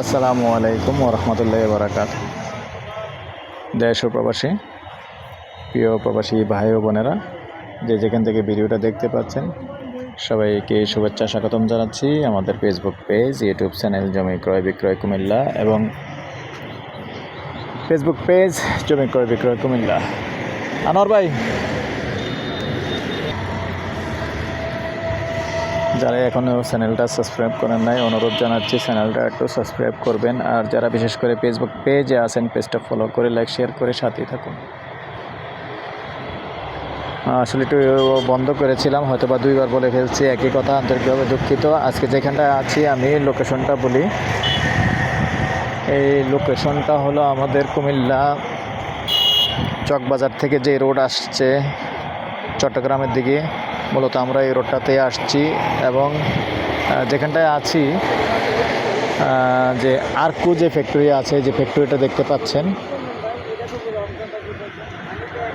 আসসালামু আলাইকুম ওরহমতুল্লাহ বারাকাত দেশ প্রবাসী, প্রিয় প্রবাসী ভাই ও বোনেরা, যে যেখান থেকে ভিডিওটা দেখতে পাচ্ছেন, সবাইকে শুভেচ্ছা স্বাগতম জানাচ্ছি আমাদের ফেসবুক পেজ ইউটিউব চ্যানেল জমি ক্রয় বিক্রয় কুমিল্লা এবং ফেসবুক পেজ জমি ক্রয় বিক্রয় কুমিল্লা। আনোয়ার ভাই যারা এখনও চ্যানেলটা সাবস্ক্রাইব করেন নাই, অনুরোধ জানাচ্ছি চ্যানেলটা একটু সাবস্ক্রাইব করবেন। আর যারা বিশেষ করে ফেসবুক পেজে আছেন পেজটা ফলো করে লাইক শেয়ার করে সাথেই থাকুন। আসলে একটু বন্ধ করেছিলাম হয়তো বা দুইবার বলে ফেলছি, একই কথা, আন্তরিকভাবে দুঃখিত। আজকে যেখানটা আছি, আমি লোকেশনটা বলি। এই লোকেশনটা হলো আমাদের কুমিল্লা চকবাজার থেকে যে রোড আসছে, চট্টগ্রামের দিকে। মূলত আমরা এই রোডটাতে আসছি এবং যেখানটায় আছি যে আরকু যে ফ্যাক্টরি আছে, যে ফ্যাক্টরিটা দেখতে পাচ্ছেন,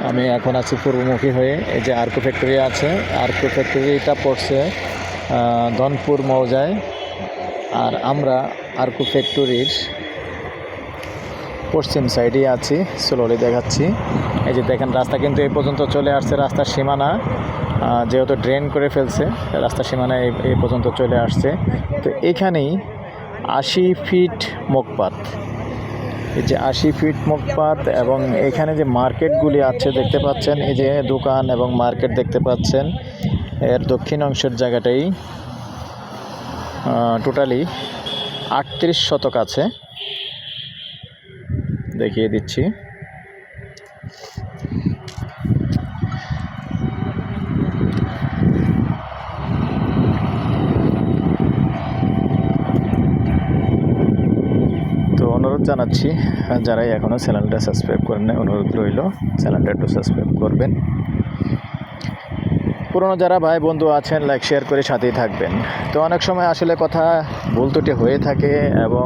আমি এখন আছি পূর্বমুখী হয়ে, এই যে আরকু ফ্যাক্টরি আছে, আরকু ফ্যাক্টরিটা পড়ছে ধনপুর মৌজায়, আর আমরা আরকু ফ্যাক্টরির পশ্চিম সাইডেই আছি স্লোলি দেখাচ্ছি, এই যে দেখেন, রাস্তা কিন্তু এই পর্যন্ত চলে আসছে, রাস্তার সীমানা যেহেতু ড্রেন করে ফেলছে রাস্তার সীমানা এই এই পর্যন্ত চলে আসছে। তো এখানেই আশি ফিট মুখপাত। এই যে আশি ফিট মুখপাত এবং এখানে যে মার্কেটগুলি আছে দেখতে পাচ্ছেন, এই যে দোকান এবং মার্কেট দেখতে পাচ্ছেন, এর দক্ষিণ অংশের জায়গাটাই টোটালি আটত্রিশ শতক আছে। দেখিয়ে দিচ্ছি তো অনুরোধ জানাচ্ছি, যারাই এখনও চ্যানেলটা সাবস্ক্রাইব করেন নাই, অনুরোধ রইল চ্যানেলটা একটু সাবস্ক্রাইব করবেন। পুরনো যারা ভাই বন্ধু আছেন লাইক শেয়ার করে সাথেই থাকবেন। তো অনেক সময় আসলে কথা ভুল হয়ে থাকে এবং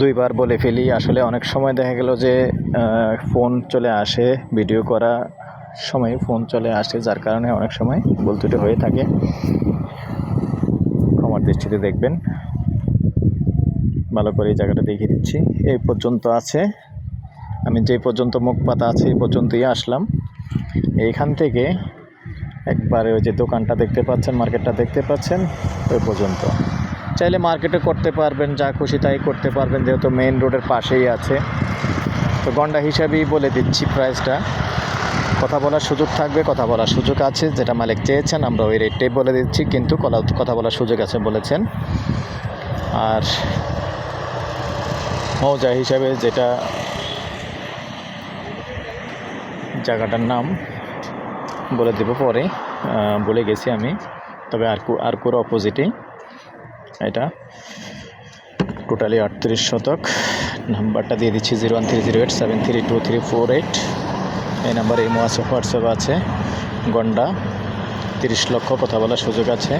দুইবার বলে ফেলি, আসলে অনেক সময় দেখা গেল যে ফোন চলে আসে ভিডিও করা সময় ফোন চলে আসে, যার কারণে অনেক সময় ভুল হয়ে থাকে। দৃষ্টিতে দেখবেন। ভালো করে এই জায়গাটা দেখিয়ে দিচ্ছি। এই পর্যন্ত আছে। আমি যে পর্যন্ত মুখ পাতা আছে, এই পর্যন্তই আসলাম। এইখান থেকে একবারে ওই যে দোকানটা দেখতে পাচ্ছেন, মার্কেটটা দেখতে পাচ্ছেন, ওই পর্যন্ত। চাইলে মার্কেটে করতে পারবেন, যা খুশি তাই করতে পারবেন, যেহেতু মেইন রোডের পাশেই আছে। তো গন্ডা হিসাবেই বলে দিচ্ছি প্রাইসটা কথা বলার সুযোগ থাকবে, কথা বলার সুযোগ আছে, যেটা মালিক চেয়েছেন, আমরা ওই রেটটাই বলে দিচ্ছি, কিন্তু কথা বলার সুযোগ আছে বলেছেন। আর মৌজা হিসাবে যেটা জায়গাটার নাম বলে দেব পরে বলে গেছি আমি, তবে আরকু আরকুর অপোজিটেই এটা টোটালি আটত্রিশ শতক নাম্বারটা দিয়ে দিচ্ছি zero one three zero eight seven three two three four eight এই নাম্বারে এই হোয়াটসঅ্যাপ হোয়াটসঅ্যাপ আছে, গন্ডা, তিরিশ লক্ষ কথা বলার সুযোগ আছে।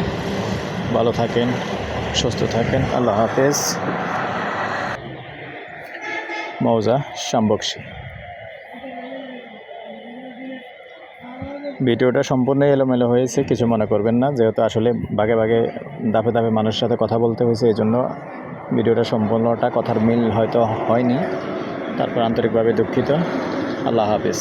ভালো থাকেন, সুস্থ থাকেন, আল্লাহ হাফেজ। মৌজা শাম্বকশি ভিডিওটা সম্পূর্ণ এলোমেলো হয়েছে, কিছু মনে করবেন না, যেহেতু আসলে বাগে বাগে দাপে দাপে মানুষের সাথে কথা বলতে হয়েছে, এই জন্য ভিডিওটা সম্পূর্ণটা কথার মিল হয়তো হয়নি। তারপর আন্তরিকভাবে দুঃখিত। আল্লাহ হাফিজ।